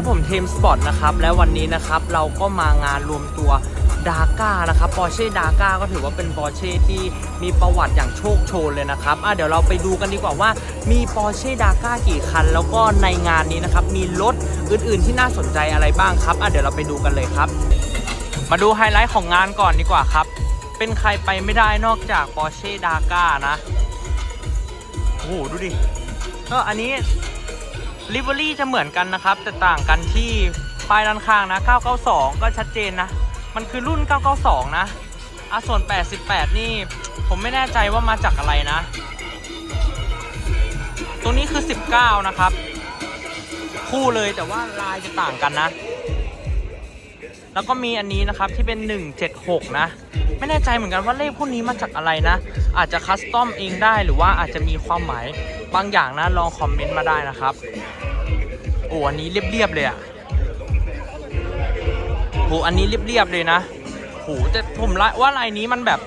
ครับผมเทมสปอร์ตนะครับ และวันนี้นะครับเราก็มางานรวมตัวดาก้านะครับปอร์เช่ดาก้าก็ถือว่าเป็นปอร์เช่ที่มีประวัติอย่างโชคโชนเลยนะครับอะเดี๋ยวเราไปดูกันดีกว่าว่ามีปอร์เช่ดาก้ากี่คัน แล้วก็ในงานนี้นะครับ มีรถอื่นๆที่น่าสนใจอะไรบ้างครับอะเดี๋ยวเราไปดูกันเลยครับ มาดูไฮไลท์ของงานก่อนดีกว่าครับ เป็นใครไปไม่ได้นอกจากปอร์เช่ดาก้านะโอ้โหดูดิก็อันนี้ ลิเวอรี่จะเหมือนกันนะครับ แต่ต่างกันที่ป้ายด้านข้างนะ 992 ก็ชัดเจนนะ มันคือรุ่น 992 นะอะส่วน 88 นี่ ผมไม่แน่ใจว่ามาจากอะไรนะ ตัวนี้คือ 19 นะครับ คู่เลยแต่ว่าลายจะต่างกันนะ แล้วก็มีอันนี้นะครับที่เป็น 176 นะ ไม่แน่ใจเหมือนกันว่าเลขพวกนี้มาจากอะไรนะ อาจจะคัสตอมเองได้หรือว่าอาจจะมีความหมายบางอย่างนะลองคอมเมนต์มาได้นะครับ โอ้อันนี้เรียบๆเลยอะโหอันนี้เรียบๆเลยนะโหแต่ผมว่าลายนี้มันแบบ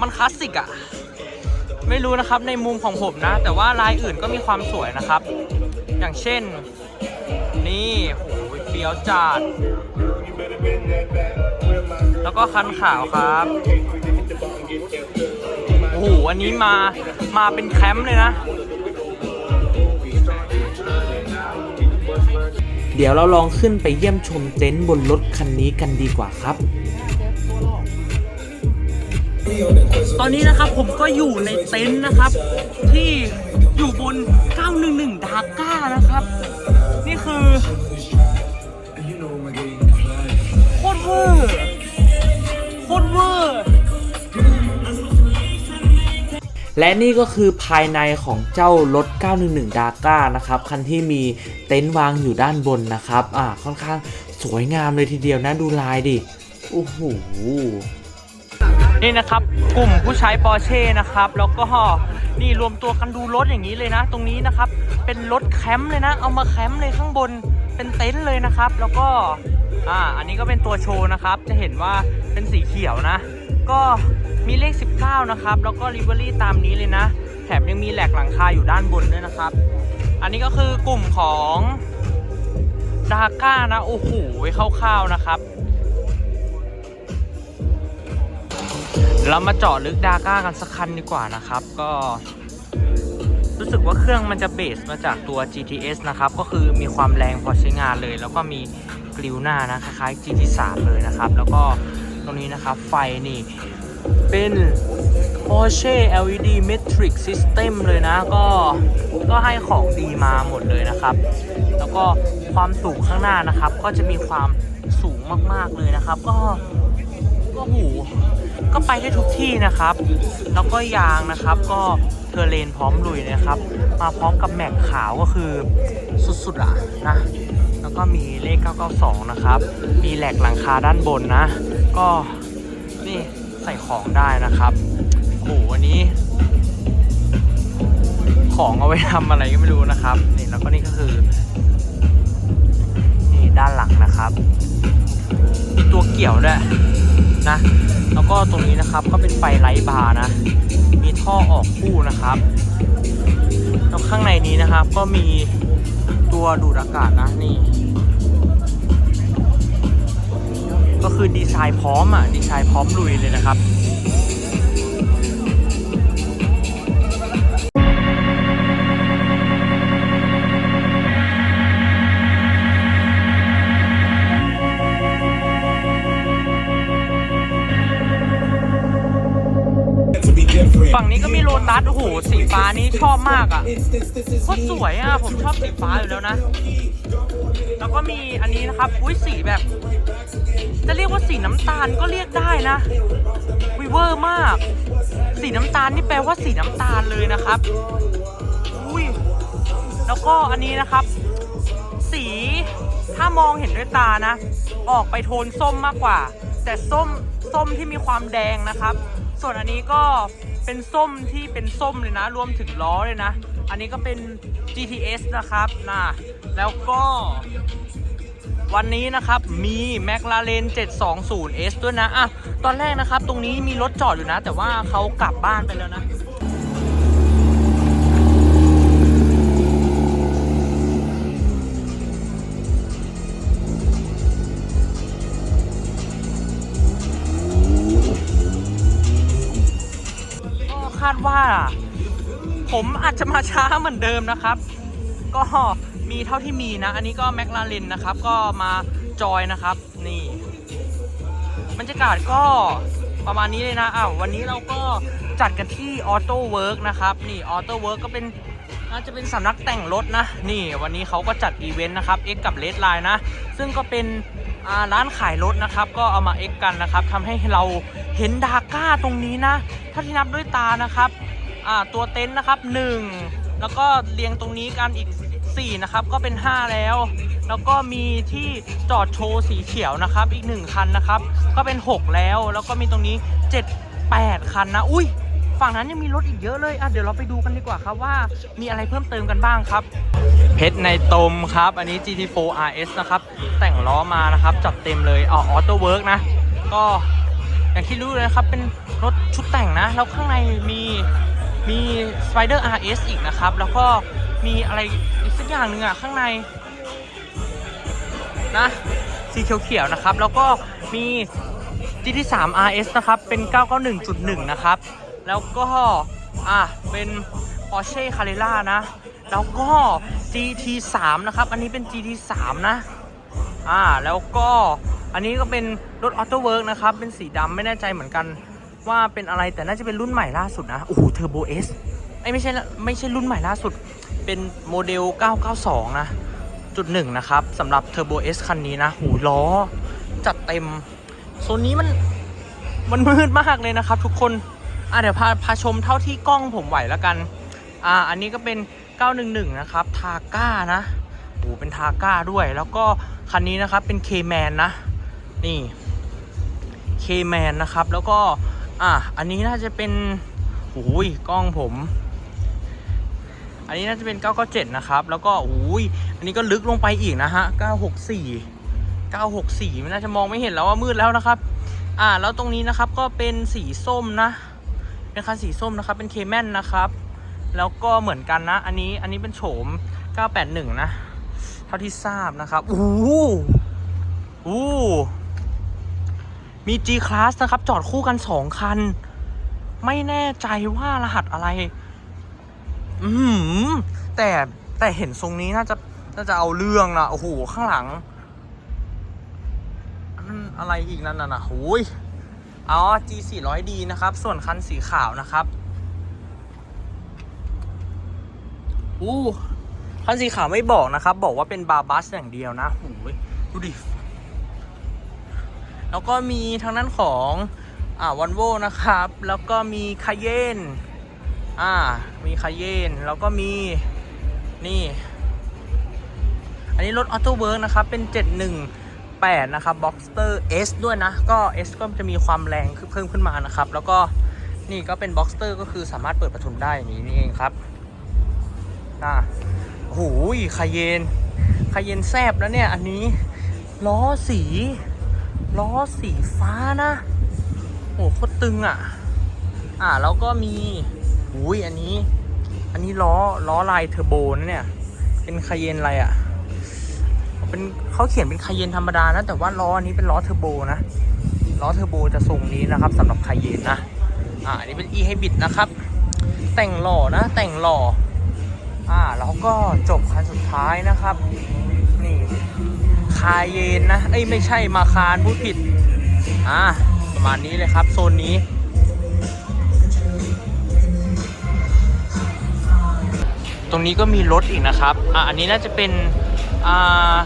มันคลาสสิกอะไม่รู้นะครับในมุมของผมนะ แต่ว่าลายอื่นก็มีความสวยนะครับ อย่างเช่น นี่โหเฟี้ยวจัด แล้วก็คันขาวครับโอ้โหอันนี้มามาเป็นแคมป์เลยนะ เดี๋ยวเราลองขึ้นไปเยี่ยมชมเต็นท์บนรถคันนี้กันดีกว่าครับ ตอนนี้นะครับผมก็อยู่ในเต็นท์นะครับ ที่อยู่บน 911 ดาก้านะครับ นี่คือ วอร์โคตรเวอร์และนี่ก็คือภายในของเจ้ารถ 911 d a ก้านะครับ คันที่มีเต็นท์วางอยู่ด้านบนนะครับ อ่า ค่อนข้างสวยงามเลยทีเดียวนะ ดูลายดิ โอ้โห นี่นะครับ กลุ่มผู้ใช้ปอร์เช่นะครับ แล้วก็นี่รวมตัวกันดูรถอย่างนี้เลยนะ ตรงนี้นะครับ เป็นรถแคมป์เลยนะ เอามาแคมป์เลยข้างบน เป็นเต็นท์เลยนะครับ แล้วก็ อ่าอันนี้ก็เป็นตัวโชว์นะครับ จะเห็นว่าเป็นสีเขียวนะ ก็มีเลข 19 นะครับ แล้วก็ลิเวอรี่ตามนี้เลยนะ แถมยังมีแหลกหลังคาอยู่ด้านบนด้วยนะครับ อันนี้ก็คือกลุ่มของดาก้านะโอ้โหคร่าวๆนะครับ เรามาเจาะลึกดาก้ากันสักคันดีกว่านะครับ ก็รู้สึกว่าเครื่องมันจะเบสมาจากตัว GTS นะครับ ก็คือมีความแรงพอใช้งานเลย แล้วก็มี กริวหน้านะคล้ายๆ GT3 เลยนะครับ แล้วก็ตรงนี้นะครับไฟนี่เป็น Porsche LED Metric System เลยนะ ก็ก็ให้ของดีมาหมดเลยนะครับ แล้วก็ความสูงข้างหน้านะครับ ก็จะมีความสูงมากๆเลยนะครับ ก็ก็หูก็ไปได้ทุกที่นะครับ แล้วก็ยางนะครับก็เทอร์เลนพร้อมลุยนะครับ มาพร้อมกับแม็กขาวก็คือสุดๆอะนะ แล้วก็มีเลข 992 นะครับ มีแหลกหลังคาด้านบนนะ ก็นี่ใส่ของได้นะครับโอ้โหอันนี้ ของเอาไว้ทำอะไรก็ไม่รู้นะครับ นี่แล้วก็นี่ก็คือนี่ด้านหลังนะครับ มีตัวเกี่ยวด้วยนะ แล้วก็ตรงนี้นะครับก็เป็นไฟไลท์บาร์นะ มีท่อออกคู่นะครับแล้วข้างในนี้นะครับก็มีตัวดูดอากาศนะนี่ คือดีไซน์พร้อมอะ ดีไซน์พร้อมลุยเลยนะครับฝั่งนี้ก็มีโลตัสโอ้โหสีฟ้านี้ชอบมากอะโคตรสวยอะ ผมชอบสีฟ้าอยู่แล้วนะ แล้วก็มีอันนี้นะครับ อุ้ยสีแบบ จะเรียกว่าสีน้ำตาลก็เรียกได้นะวิเวอร์มาก สีน้ำตาลนี่แปลว่าสีน้ำตาลเลยนะครับอุ้ยแล้วก็อันนี้นะครับ สีถ้ามองเห็นด้วยตานะ ออกไปโทนส้มมากกว่า แต่ส้มส้มที่มีความแดงนะครับ ส่วนอันนี้ก็เป็นส้มที่เป็นส้มเลยนะ รวมถึงล้อเลยนะ อันนี้ก็เป็น GTS นะครับนะแล้วก็ วันนี้นะครับมี m c l a r e n 720S ด้วยนะอะตอนแรกนะครับตรงนี้มีรถจอดอยู่นะ แต่ว่าเขากลับบ้านไปแล้วนะคาดว่า ผมอาจจะมาช้าเหมือนเดิมนะครับ ก็ มีเท่าที่มีนะ อันนี้ก็แมคลาเรนนะครับ ก็มาจอยนะครับ นี่บรรยากาศก็ประมาณนี้เลยนะอ้าววันนี้เราก็จัดกันที่ออโต้เวิร์กนะครับ นี่ออโต้เวิร์กก็เป็นน่าจะเป็นสำนักแต่งรถนะ นี่วันนี้เขาก็จัดอีเวนต์นะครับ X กับ Red Line นะ ซึ่งก็เป็นร้านขายรถนะครับ ก็เอามา X กันนะครับทำให้เราเห็นดาก้าตรงนี้นะ ถ้าที่นับด้วยตานะครับตัวเต็นท์นะครับ 1 แล้วก็เรียงตรงนี้กันอีก 4 นะครับ ก็เป็น 5 แล้ว แล้วก็มีที่จอดโชว์สีเขียวนะครับ อีก 1 คันนะครับ ก็เป็น 6 แล้ว แล้วก็มีตรงนี้ 7 8 คันนะ อุ้ย ฝั่งนั้นยังมีรถอีกเยอะเลย อะ เดี๋ยวเราไปดูกันดีกว่าครับว่ามีอะไรเพิ่มเติมกันบ้างครับ เพชรในตมครับ อันนี้ GT4 RS นะครับ แต่งล้อมานะครับ จัดเต็มเลยอ๋อออโต้เวิร์กนะ ก็อย่างที่รู้เลยนะครับ เป็นรถชุดแต่งนะ แล้วข้างในมีมี Spider RS อีกนะครับ แล้วก็มีอะไร สักอย่างหนึ่งอะข้างในนะสีเขียวๆนะครับ แล้วก็มี GT3 RS นะครับ เป็น 991.1 นะครับ แล้วก็อะเป็น Porsche Carrera นะ แล้วก็ GT3 นะครับ อันนี้เป็น GT3 นะอ่าแล้วก็อันนี้ก็เป็นรถ Auto Work นะครับ เป็นสีดำไม่แน่ใจเหมือนกันว่าเป็นอะไรแต่น่าจะเป็นรุ่นใหม่ล่าสุดนะ โอ้โห Turbo S ไอ้ยไม่ใช่ไม่ใช่รุ่นใหม่ล่าสุด เป็นโมเดล 992 นะ จุดหนึ่งนะครับสำหรับ Turbo S คันนี้นะ หูล้อ จัดเต็ม โซนนี้มันมันมืดมากเลยนะครับทุกคนอะเดี๋ยวพาพาชมเท่าที่กล้องผมไหวแล้วกัน อ่า อันนี้ก็เป็น 911 นะครับ ทาก้านะโอ้เป็นทาก้าด้วย แล้วก็คันนี้นะครับเป็น K-Man นะ นี่ K-Man นะครับ แล้วก็ อะอันนี้น่าจะเป็นโอ้ยกล้องผม อันนี้น่าจะเป็น 997 นะครับ แล้วก็อุ้ยอันนี้ก็ลึกลงไปอีกนะฮะ 964 964 มันน่าจะมองไม่เห็นแล้วว่ามืดแล้วนะครับ อ่า แล้วตรงนี้นะครับก็เป็นสีส้มนะ เป็นคันสีส้มนะครับ เป็นเคแมนนะครับ แล้วก็เหมือนกันนะ อันนี้ อันนี้เป็นโฉม 981 นะ เท่าที่ทราบนะครับโอ้โหโอ้มี G Class นะครับ จอดคู่กัน 2 คัน ไม่แน่ใจว่ารหัสอะไร อืมแต่แต่เห็นทรงนี้น่าจะน่าจะเอาเรื่องนะโอ้โหข้างหลังอันนั้นอะไรอีกนั่นน่ะนะโอ้ยอ๋อ G 4 0 0 D นะครับ ส่วนคันสีขาวนะครับอู้คันสีขาวไม่บอกนะครับ บอกว่าเป็นบาบัสอย่างเดียวนะโอ้ยดูดิ แล้วก็มีทางด้านของ อ่าวันโวนะครับ แล้วก็มีคาเยน อ่า มีคาเยนแล้วก็มีนี่ อันนี้รถออโต้เวิร์กนะครับ เป็น 718 นะครับ Boxster S ด้วยนะ ก็ S ก็จะมีความแรงเพิ่มขึ้นมานะครับ แล้วก็นี่ก็เป็น Boxster ก็คือสามารถเปิดประทุนได้นี้นี่เองครับอ่าโอ้โหคาเยนคาเยนแซบแล้วเนี่ย อันนี้ล้อสีล้อสีฟ้านะโอ้โหโคตรตึงอะ อ่าแล้วก็มี อุ้ยอันนี้ อันนี้ล้อล้อลายเทอร์โบนะเนี่ย เป็นคาเยนอะไรอะ่ะ เป็นเขาเขียนเป็นคาเยนธรรมดานะ แต่ว่าล้ออันนี้เป็นล้อเทอร์โบนะล้อเทอร์โบจะทรงนี้นะครับสำหรับคาเยนนะอ่าอันนี้เป็น e hybrid นะครับ แต่งหล่อนะ แต่งหล่ออ่าแล้วก็จบคันสุดท้ายนะครับ นี่คาเยนนะ เอ้ยไม่ใช่มาคารพูดผิด อ่า ประมาณนี้เลยครับ โซนนี้ ตรงนี้ก็มีรถอีกนะครับ อะอันนี้น่าจะเป็นอ่า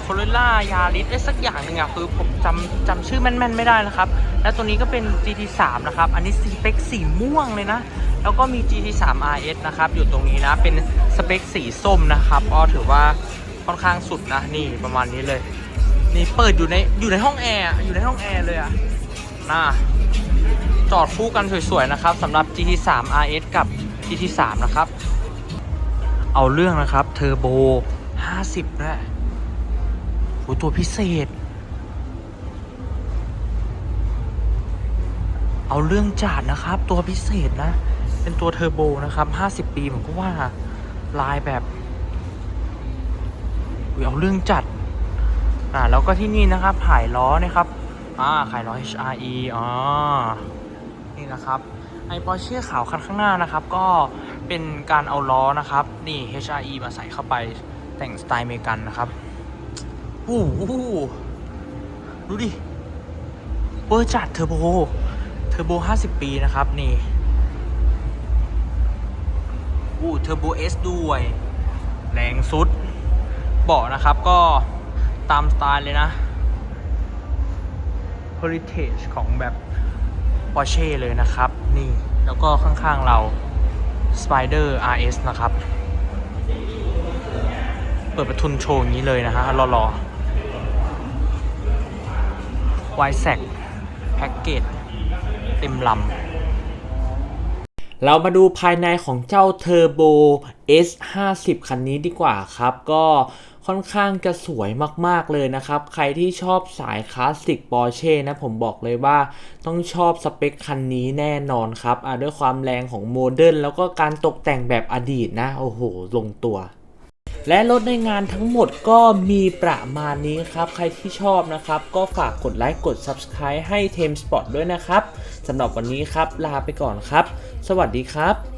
โคโรล่ายาริสได้สักอย่างหนึ่งอะคือผมจำจำชื่อแม่นๆไม่ได้นะครับ แล้วตัวนี้ก็เป็น GT3 นะครับ อันนี้สเปคสีม่วงเลยนะ แล้วก็มี GT3 RS นะครับ อยู่ตรงนี้นะ เป็นสเปคสีส้มนะครับ ก็ถือว่าค่อนข้างสุดนะ นี่ประมาณนี้เลย นี่เปิดอยู่ในอยู่ในห้องแอร์อะอยู่ในห้องแอร์เลยอะน่าจอดคู่กันสวยๆนะครับสำหรับ GT3 RS กับ GT3 นะครับ เอาเรื่องนะครับเทอร์โบ 50นะโหตัวพิเศษ เอาเรื่องจัดนะครับ ตัวพิเศษนะ เป็นตัวเทอร์โบนะครับ 50 ปีผมก็ว่าลายแบบเอาเรื่องจัดอ่าแล้วก็ที่นี่นะครับขายล้อนะครับอ่าขายล้อ HRE อ๋อนี่นะครับไอปอร์เช่ขาวคันข้างหน้านะครับ ก็ เป็นการเอาล้อนะครับ นี่ HRE มาใส่เข้าไปแต่งสไตล์เมกันนะครับโอ้โหดูดิเวอร์จัดเทอร์โบ เทอร์โบ 50 ปีนะครับ นี่อู้เทอร์โบเอสด้วย แรงสุด เบาะนะครับก็ตามสไตล์เลยนะ Heritage ของแบบ Porsche เลยนะครับ นี่แล้วก็ข้างๆเรา Spider RS นะครับ เปิดประทุนโชว์อย่างนี้เลยนะฮะรอๆ y s a c แพ็กเกจเต็มลำ เรามาดูภายในของเจ้าเทอร์โบ S50 คันนี้ดีกว่าครับ ก็ ค่อนข้างจะสวยมากๆเลยนะครับ ใครที่ชอบสายคลาสสิก Porsche นะผมบอกเลยว่าต้องชอบสเปคคันนี้แน่นอนครับด้วยความแรงของโมเดิร์นแล้วก็การตกแต่งแบบอดีตนะ โอ้โห ลงตัวและรถในงานทั้งหมดก็มีประมาณนี้ครับ ใครที่ชอบนะครับ ก็ฝากกดไลค์กด Subscribe ให้ t e m Spot ด้วยนะครับสำหรับวันนี้ครับ ลาไปก่อนครับ สวัสดีครับ